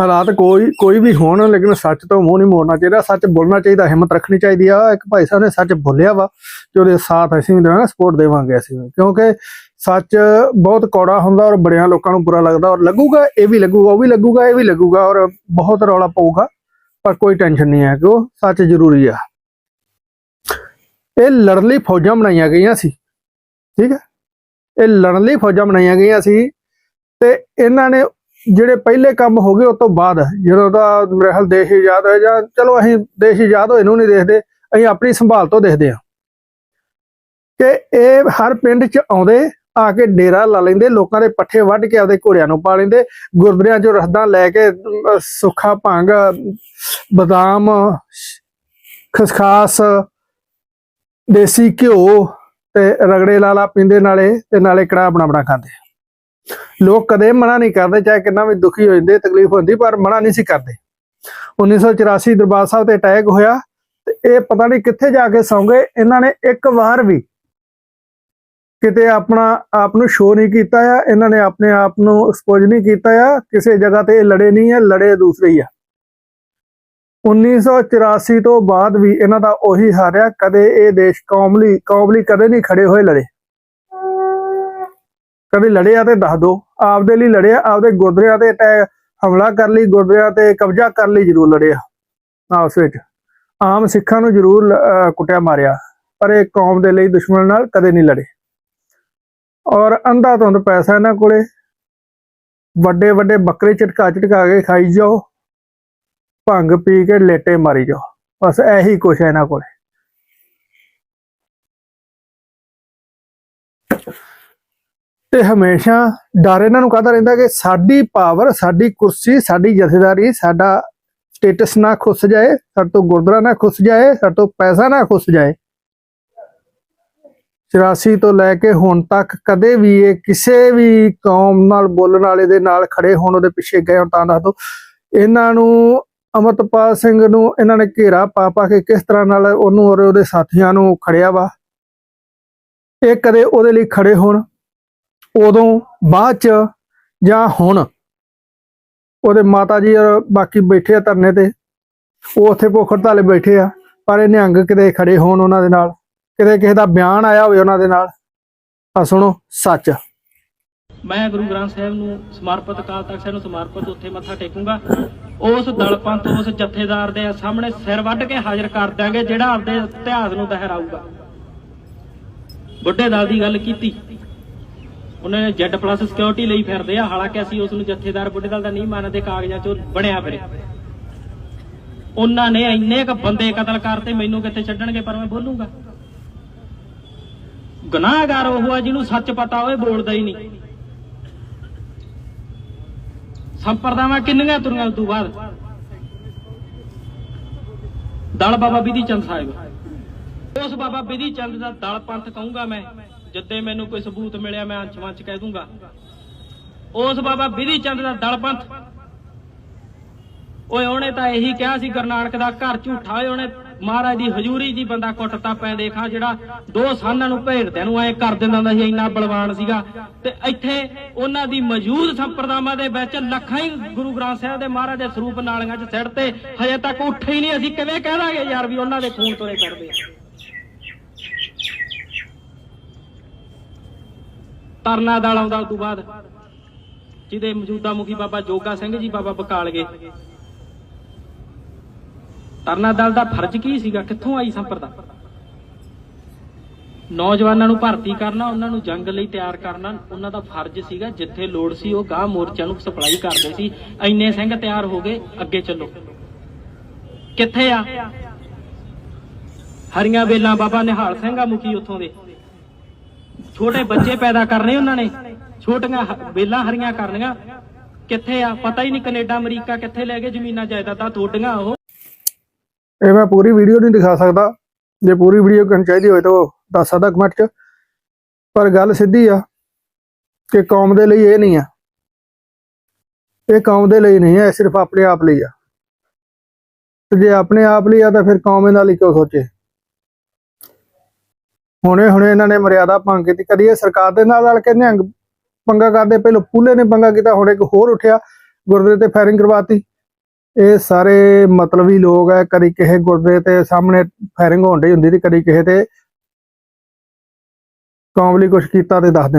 ਹਾਲਾਤ ਕੋਈ ਕੋਈ ਵੀ ਹੋਣ, ਲੇਕਿਨ ਸੱਚ ਤੋਂ ਮੂੰਹ ਨਹੀਂ ਮੋੜਨਾ ਚਾਹੀਦਾ। ਸੱਚ ਬੋਲਣਾ ਚਾਹੀਦਾ, ਹਿੰਮਤ ਰੱਖਣੀ ਚਾਹੀਦੀ ਆ। ਇੱਕ ਭਾਈ ਸਾਹਿਬ ਨੇ ਸੱਚ ਬੋਲਿਆ ਵਾ ਤੇ ਉਹਦੇ ਸਾਥ ਅਸੀਂ ਵੀ ਦੇਵਾਂਗੇ ਸਪੋਰਟ ਦੇਵਾਂਗੇ ਅਸੀਂ ਕਿਉਂਕਿ ਸੱਚ ਬਹੁਤ ਕੌੜਾ ਹੁੰਦਾ ਔਰ ਬੜਿਆਂ ਲੋਕਾਂ ਨੂੰ ਬੁਰਾ ਲੱਗਦਾ। ਔਰ ਲੱਗੂਗਾ, ਇਹ ਵੀ ਲੱਗੂਗਾ, ਉਹ ਵੀ ਲੱਗੂਗਾ, ਇਹ ਵੀ ਲੱਗੂਗਾ ਔਰ ਬਹੁਤ ਰੌਲਾ ਪਊਗਾ। ਪਰ ਕੋਈ ਟੈਨਸ਼ਨ ਨਹੀਂ ਹੈ ਕਿ ਉਹ ਸੱਚ ਜ਼ਰੂਰੀ ਆ। ਇਹ ਲੜਨ ਲਈ ਫੌਜਾਂ ਬਣਾਈਆਂ ਗਈਆਂ ਸੀ। ਠੀਕ ਹੈ? ਇਹ ਲੜਨ ਲਈ ਫੌਜਾਂ ਬਣਾਈਆਂ ਗਈਆਂ ਸੀ ਤੇ ਇਹਨਾਂ ਨੇ ਜਿਹੜੇ ਪਹਿਲੇ ਕੰਮ ਹੋ ਗਏ ਉਸ ਤੋਂ ਬਾਅਦ, ਜਦੋਂ ਦਾ ਮੇਰੇ ਖਿਆਲ ਦੇਸ਼ ਆਜ਼ਾਦ ਹੋਇਆ ਜਾਂ ਚਲੋ ਅਸੀਂ ਦੇਸ਼ ਆਜ਼ਾਦ ਹੋਏ ਨੂੰ ਨਹੀਂ ਦੇਖਦੇ, ਅਸੀਂ ਆਪਣੀ ਸੰਭਾਲ ਤੋਂ ਦੇਖਦੇ ਹਾਂ। ਕਿ ਇਹ ਹਰ ਪਿੰਡ 'ਚ ਆਉਂਦੇ, ਆ ਕੇ ਡੇਰਾ ਲਾ ਲੈਂਦੇ, ਲੋਕਾਂ ਦੇ ਪੱਠੇ ਵੱਢ ਕੇ ਆਪਦੇ ਘੋੜਿਆਂ ਨੂੰ ਪਾ ਲੈਂਦੇ, ਗੁਰਦੁਆਰਿਆਂ 'ਚੋਂ ਰਸਦਾਂ ਲੈ ਕੇ ਸੁੱਖਾ ਭੰਗ, ਬਦਾਮ, ਖਸਖਾਸ, ਦੇਸੀ ਘਿਓ ਤੇ ਰਗੜੇ ਲਾਲਾ ਪੀਂਦੇ ਨਾਲੇ ਤੇ ਨਾਲੇ ਕੜਾਹ ਬਣਾ ਬਣਾ ਖਾਂਦੇ। ਲੋਕ ਕਦੇ ਮਨਾ ਨਹੀਂ ਕਰਦੇ, ਚਾਹੇ ਕਿੰਨਾ ਵੀ ਦੁਖੀ ਹੋ ਜਾਂਦੇ, ਤਕਲੀਫ ਹੁੰਦੀ, ਪਰ ਮਨਾ ਨਹੀਂ ਸੀ ਕਰਦੇ। 1984 ਦਰਬਾਰ ਸਾਹਿਬ ਤੇ ਅਟੈਕ ਹੋਇਆ ਤੇ ਇਹ ਪਤਾ ਨਹੀਂ ਕਿੱਥੇ ਜਾ ਕੇ ਸੌਂ ਗਏ। ਇਹਨਾਂ ਨੇ ਇੱਕ ਵਾਰ ਵੀ ਕਿਤੇ ਆਪਣਾ ਆਪ ਨੂੰ ਸ਼ੋਅ ਨਹੀਂ ਕੀਤਾ ਆ। ਇਹਨਾਂ ਨੇ ਆਪਣੇ ਆਪ ਨੂੰ ਐਕਸਪੋਜ਼ ਨਹੀਂ ਕੀਤਾ ਆ। ਕਿਸੇ ਜਗ੍ਹਾ ਤੇ ਇਹ ਲੜੇ ਨਹੀਂ ਹੈ ਲੜੇ ਦੂਸਰੇ ਹੀ ਆ। 1984 ਤੋਂ ਬਾਅਦ ਵੀ ਇਹਨਾਂ ਦਾ ਉਹੀ ਹਾਰਿਆ ਕਦੇ ਇਹ ਦੇਸ਼ ਕੌਮ ਲਈ ਕੌਮ ਲਈ ਕਦੇ ਨਹੀਂ ਖੜੇ ਹੋਏ ਲੜੇ। ਕਦੇ ਲੜਿਆ ਤੇ ਦੱਸ ਦੋ। ਆਪਦੇ ਲਈ ਲੜਿਆ, ਆਪਦੇ ਗੁਰਦੁਆਰਿਆਂ ਤੇ ਅਟੈਕ ਹਮਲਾ ਕਰ ਲਈ, ਗੁਰਦੁਆਰਿਆਂ ਤੇ ਕਬਜ਼ਾ ਕਰ ਲਈ, ਜ਼ਰੂਰ ਲੜਿਆ। ਆਪਸ ਵਿੱਚ ਆਮ ਸਿੱਖਾਂ ਨੂੰ ਜ਼ਰੂਰ ਕੁੱਟਿਆ ਮਾਰਿਆ, ਪਰ ਇਹ ਕੌਮ ਦੇ ਲਈ ਦੁਸ਼ਮਣ ਨਾਲ ਕਦੇ ਨਹੀਂ ਲੜੇ। ਔਰ ਅੰਧਾ ਧੁੰਦ ਪੈਸਾ ਇਹਨਾਂ ਕੋਲੇ। ਵੱਡੇ ਵੱਡੇ ਬੱਕਰੇ ਝਟਕਾ ਝਟਕਾ ਕੇ ਖਾਈ ਜਾਓ। ਭੰਗ ਪੀ ਕੇ ਲੇਟੇ ਮਾਰੀ ਜਾਓ। ਬਸ ਇਹੀ ਕੁਛ ਹੈ ਇਹਨਾਂ ਕੋਲੇ। ਤੇ ਹਮੇਸ਼ਾ ਡਰ ਇਹਨਾਂ ਨੂੰ ਕਾਹਦਾ ਰਹਿੰਦਾ ਕਿ ਸਾਡੀ ਪਾਵਰ ਸਾਡੀ ਕੁਰਸੀ, ਸਾਡੀ ਜਥੇਦਾਰੀ, ਸਾਡਾ ਸਟੇਟਸ ਨਾ ਖੁੱਸ ਜਾਏ, ਸਾਡੇ ਤੋਂ ਗੁਰਦੁਆਰਾ ਨਾ ਖੁੱਸ ਜਾਏ, ਸਾਡੇ ਤੋਂ ਪੈਸਾ ਨਾ ਖੁੱਸ ਜਾਏ। 84 ਤੋਂ ਲੈ ਕੇ ਹੁਣ ਤੱਕ ਕਦੇ ਵੀ ਇਹ ਕਿਸੇ ਵੀ ਕੌਮ ਨਾਲ ਬੋਲਣ ਵਾਲੇ ਦੇ ਨਾਲ ਖੜੇ ਹੋਣ ਉਹਦੇ ਪਿੱਛੇ ਗਏ ਹੋਣ ਤਾਂ ਦੱਸ ਦੋ ਇਹਨਾਂ ਨੂੰ ਅਮਰਤਪਾਲ ਸਿੰਘ ਨੂੰ ਇਹਨਾਂ ਨੇ ਘੇਰਾ ਪਾ ਪਾ ਕੇ ਕਿਸ ਤਰ੍ਹਾਂ ਨਾਲ ਉਹਨੂੰ ਔਰ ਉਹਦੇ ਸਾਥੀਆਂ ਨੂੰ ਖੜਿਆ ਵਾ। ਇਹ ਕਦੇ ਉਹਦੇ ਲਈ ਖੜੇ ਹੋਣ। ਉਦੋਂ ਬਾਅਦ ਚ ਜਾਂ ਹੁਣ ਉਹਦੇ ਮਾਤਾ ਜੀ ਔਰ ਬਾਕੀ ਬੈਠੇ ਆ ਧਰਨੇ ਤੇ, ਉਹ ਉੱਥੇ ਭੁੱਖ ਹੜਤਾਲੇ ਬੈਠੇ ਆ, ਪਰ ਇਹ ਨਿਹੰਗ ਕਿਤੇ ਖੜੇ ਹੋਣ ਉਹਨਾਂ ਦੇ ਨਾਲ, ਕਿਤੇ ਕਿਸੇ ਦਾ ਬਿਆਨ ਆਇਆ ਹੋਵੇ ਉਹਨਾਂ ਦੇ ਨਾਲ। ਆ ਸੁਣੋ, ਸੱਚ। ਮੈਂ ਗੁਰੂ ਗ੍ਰੰਥ ਸਾਹਿਬ ਨੂੰ ਸਮਰਪਿਤ, ਅਕਾਲ ਤਖਤ ਸਾਹਿਬ ਨੂੰ ਸਮਰਪਿਤ ਉੱਥੇ ਮੱਥਾ ਟੇਕੂੰਗਾ। ਉਸ ਦਲ ਪੰਥ, ਉਸ ਜਥੇਦਾਰ ਦੇ ਸਾਹਮਣੇ ਸਿਰ ਵੱਢ ਕੇ ਹਾਜ਼ਰ ਕਰ ਦਿਆਂਗੇ, ਜਿਹੜਾ ਆਪਦੇ ਇਤਿਹਾਸ ਨੂੰ ਦੁਹਰਾਊਗਾ। ਬੁੱਢੇ ਦਲ ਦੀ ਗੱਲ ਕੀਤੀ। ਉਹਨਾਂ ਨੇ ਜੈਡ ਪਲੱਸ ਸਿਕਿਉਰਿਟੀ ਲਈ ਫਿਰਦੇ ਆ, ਹਾਲਾਂਕਿ ਅਸੀਂ ਉਸ ਨੂੰ ਜਥੇਦਾਰ ਬੁੱਢੇ ਦਲ ਦਾ ਨਹੀਂ ਮੰਨਦੇ, ਕਾਗਜ਼ਾਂ 'ਚੋਂ ਬਣਿਆ ਫਿਰੇ। ਉਹਨਾਂ ਨੇ ਇੰਨੇ ਕ ਬੰਦੇ ਕਤਲ ਕਰਤੇ, ਮੈਨੂੰ ਕਿੱਥੇ ਛੱਡਣਗੇ, ਪਰ ਮੈਂ ਬੋਲੂੰਗਾ। ਗੁਨਾਹਗਾਰ ਉਹ ਆ ਜਿਹਨੂੰ ਸੱਚ ਪਤਾ ਹੋਵੇ, ਬੋਲਦਾ ਹੀ ਨਹੀਂ। ਸੰਪਰਦਾਵਾਂ ਕਿੰਨੀਆਂ ਤੁਰੀਆਂ ਉਸ ਤੋਂ ਬਾਅਦ? ਦਲ ਬਾਬਾ ਬਿਧੀ ਚੰਦ ਸਾਹਿਬ। ਉਸ ਬਾਬਾ ਬਿਧੀ ਚੰਦ ਦਾ ਦਲ ਪੰਥ ਕਹੂੰਗਾ ਮੈਂ। ਜਿੱਦੇ ਮੈਨੂੰ ਕੋਈ ਸਬੂਤ ਮਿਲਿਆ, ਮੈਂ ਅੰਚ ਮੰਚ ਕਹਿ ਦੂੰਗਾ। ਉਸ ਬਾਬਾ ਵਿਧੀ ਚੰਦ ਦਾ ਦਲ ਪੰਥ। ਓਏ, ਉਹਨੇ ਤਾਂ ਇਹੀ ਕਿਹਾ ਸੀ, ਗੁਰੂ ਨਾਨਕ ਦਾ ਘਰ ਝੂਠਾ ਓਏ, ਉਹਨੇ ਮਹਾਰਾਜ ਦੀ ਹਜ਼ੂਰੀ ਜੀ ਬੰਦਾ ਕੁੱਟਤਾ ਪੈ ਦੇਖਾਂ, ਜਿਹੜਾ ਦੋ ਸਾਨਾਂ ਨੂੰ ਭੇੜਦਿਆਂ ਨੂੰ ਐ ਕਰ ਦਿੰਦਾ ਹੁੰਦਾ ਸੀ, ਇੰਨਾ ਬਲਵਾਨ ਸੀਗਾ। ਤੇ ਇੱਥੇ ਉਹਨਾਂ ਦੀ ਮੌਜੂਦ ਸੰਪਰਦਾਵਾਂ ਦੇ ਵਿੱਚ ਲੱਖਾਂ ਹੀ ਗੁਰੂ ਗ੍ਰੰਥ ਸਾਹਿਬ ਦੇ ਮਹਾਰਾਜ ਦੇ ਸਰੂਪ ਨਾਲੀਆਂ 'ਚ ਸਿੱਟ ਤੇ ਹਜੇ ਤੱਕ ਉੱਠੇ ਹੀ ਨਹੀਂ। ਅਸੀਂ ਕਿਵੇਂ ਕਹਿ ਦਾਂਗੇ ਯਾਰ ਵੀ ਉਹਨਾਂ ਦੇ ਖੂਨ ਤੁਰੇ ਫਿਰਦੇ ਤਰਨਾ ਦਲ ਆਉਂਦਾ ਉਸ ਤੋਂ ਬਾਅਦ। ਜਿਹਦੇ ਮੌਜੂਦਾ ਮੁਖੀ ਬਾਬਾ ਜੋਗਾ ਸਿੰਘ ਜੀ, ਬਾਬਾ ਬਕਾਲਗੇ ਤਰਨਾ ਦਲ ਦਾ ਫਰਜ਼ ਕੀ ਸੀਗਾ? ਕਿੱਥੋਂ ਆਈ ਸੰਪਰਦਾ ਨੌਜਵਾਨਾਂ ਨੂੰ ਭਰਤੀ ਕਰਨਾ, ਉਹਨਾਂ ਨੂੰ ਜੰਗ ਲਈ ਤਿਆਰ ਕਰਨਾ, ਉਹਨਾਂ ਦਾ ਫਰਜ਼ ਸੀਗਾ। ਜਿੱਥੇ ਲੋੜ ਸੀ, ਉਹ ਗਾਹ ਮੋਰਚਿਆਂ ਨੂੰ ਸਪਲਾਈ ਕਰਦੇ ਸੀ। ਐਨੇ ਸਿੰਘ ਤਿਆਰ ਹੋ ਗਏ, ਅੱਗੇ ਚੱਲੋ। ਕਿੱਥੇ ਆ? ਹਰੀਆਂ ਬੇਲਾਂ ਬਾਬਾ ਨਿਹਾਲ ਸਿੰਘ ਆ ਮੁਖੀ ਉੱਥੋਂ ਦੇ। ਛੋਟੇ ਬੱਚੇ ਪੈਦਾ ਕਰਨੇ ਉਹਨਾਂ ਨੇ, ਛੋਟੀਆਂ ਹ- ਹਰੀਆਂ ਕਰਨੀਆਂ। ਕਿੱਥੇ ਆ? ਪਤਾ ਹੀ ਨਹੀਂ ਕੈਨੇਡਾ, ਅਮਰੀਕਾ ਕਿੱਥੇ ਲੈ ਗਏ ਜ਼ਮੀਨਾਂ ਜਾਇਦਾਦਾਂ ਤੁਹਾਡੀਆਂ ਉਹ। ਇਹ ਮੈਂ ਪੂਰੀ ਵੀਡੀਓ ਨਹੀਂ ਦਿਖਾ ਸਕਦਾ। ਜੇ ਪੂਰੀ ਵੀਡੀਓ ਕਰਨ ਚਾਹੀਦੀ ਹੋਵੇ ਤਾਂ ਦੱਸ ਸਕਦਾ ਕਮੈਂਟ 'ਚ। ਪਰ ਗੱਲ ਸਿੱਧੀ ਆ ਕਿ ਕੌਮ ਦੇ ਲਈ ਇਹ ਨਹੀਂ ਆ। ਇਹ ਕੌਮ ਦੇ ਲਈ ਨਹੀਂ ਹੈ ਇਹ ਸਿਰਫ ਆਪਣੇ ਆਪ ਲਈ ਆ। ਤੇ ਜੇ ਆਪਣੇ ਆਪ ਲਈ ਆ ਤਾਂ ਫਿਰ ਕੌਮ ਇਹਨਾਂ ਲਈ ਕਿਉਂ ਸੋਚੇ? ਹੁਣੇ ਹੁਣੇ ਇਹਨਾਂ ਨੇ ਮਰਿਆਦਾ ਭੰਗ ਕੀਤੀ। ਕਦੀ ਇਹ ਸਰਕਾਰ ਦੇ ਨਾਲ ਰਲ ਕੇ ਨਿਹੰਗ ਪੰਗਾ ਕਰਦੇ, ਪਹਿਲਾਂ ਪੂਲੇ ਨੇ ਪੰਗਾ ਕੀਤਾ, ਹੁਣ ਇੱਕ ਹੋਰ ਉੱਠਿਆ ਗੁਰਦੇ ਤੇ ਫਾਇਰਿੰਗ ਕਰਵਾਤੀ। ਇਹ ਸਾਰੇ ਮਤਲਬੀ ਲੋਕ ਹੈ ਕਦੀ ਕਿਸੇ ਗੁਰਦੇ ਤੇ ਸਾਹਮਣੇ ਫਾਇਰਿੰਗ ਹੋਣ ਡਈ ਹੁੰਦੀ ਤੇ ਕਦੀ ਕਿਸੇ ਤੇ ਕੌਮ ਲਈ ਕੁਛ ਕੀਤਾ ਤੇ ਦੱਸ ਦੇਣ